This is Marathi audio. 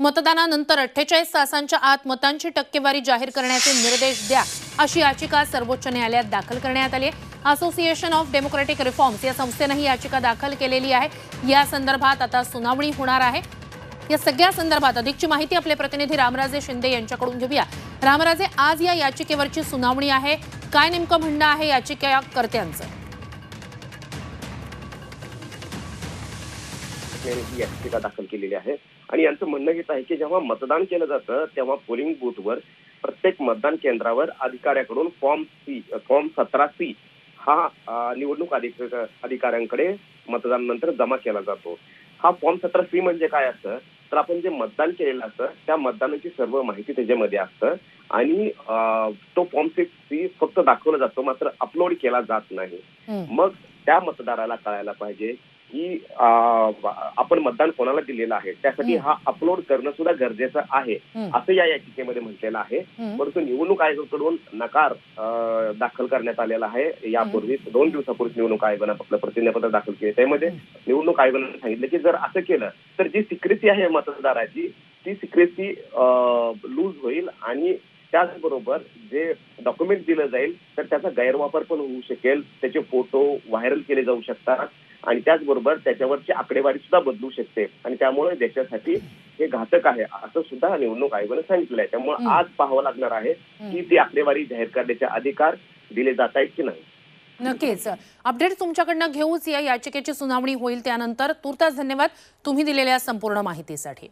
मतदानानंतर अठ्ठेचाळीस तासांच्या आत मतांची टक्केवारी जाहीर करण्याचे निर्देश द्या अशी याचिका सर्वोच्च न्यायालयात दाखल करण्यात आली आहे. असोसिएशन ऑफ डेमोक्रेटिक रिफॉर्म्स या संस्थेनं ही याचिका दाखल केलेली आहे. या संदर्भात आता सुनावणी होणार आहे. या सगळ्या संदर्भात अधिकची माहिती आपले प्रतिनिधी रामराजे शिंदे यांच्याकडून घेऊया. रामराजे आज या याचिकेवरची सुनावणी आहे. काय नेमकं म्हणणं आहे याचिकाकर्त्यांचं? यांनी ही याचिका दाखल केलेली आहे. आणि यांचं म्हणणं हेच आहे की जेव्हा मतदान केलं जातं तेव्हा पोलिंग बूथवर प्रत्येक मतदान केंद्रावर अधिकाऱ्याकडून फॉर्म सी फॉर्म सतरा सी हा निवडणूक अधिक अधिकाऱ्यांकडे मतदानानंतर जमा केला जातो. हा फॉर्म सतरा सी म्हणजे काय असतं? तर आपण जे मतदान केलेलं असतं त्या मतदानाची सर्व माहिती त्याच्यामध्ये असतं. आणि तो फॉर्म सिक्स सी फक्त दाखवला जातो मात्र अपलोड केला जात नाही. मग त्या मतदाराला कळायला पाहिजे की आपण मतदान कोणाला दिलेलं आहे त्यासाठी हं. अपलोड करणं सुद्धा गरजेचं आहे. असं या याचिकेमध्ये म्हटलेलं आहे. परंतु निवडणूक आयोगाकडून नकार दाखल करण्यात आलेला आहे. यापूर्वी दोन दिवसापूर्वी निवडणूक आयोगानं आपलं प्रतिज्ञापत्र दाखल केले. त्यामध्ये निवडणूक आयोगानं सांगितलं की जर असं केलं तर जी सिक्रेसी आहे मतदाराची ती सिक्रेसी लूज होईल आणि त्याचबरोबर जे डॉक्युमेंट दिलं जाईल तर त्याचा गैरवापर पण होऊ शकेल. त्याचे फोटो व्हायरल केले जाऊ शकतात. आणि त्याचबरोबर त्याच्यावरची आकडेवारी सुद्धा बदलू शकते. आणि त्यामुळे देशासाठी हे घातक आहे. असं सुद्धा निवडणूक आयोगानं सांगितलं आहे त्यामुळे. आज पाहावं लागणार आहे की ती आकडेवारी जाहीर करण्याचे अधिकार दिले जात आहेत की नाही. नक्कीच. अपडेट तुमच्याकडनं घेऊच या याचिकेची सुनावणी होईल त्यानंतर. तुर्तास धन्यवाद. तुम्ही दिलेल्या संपूर्ण माहितीसाठी.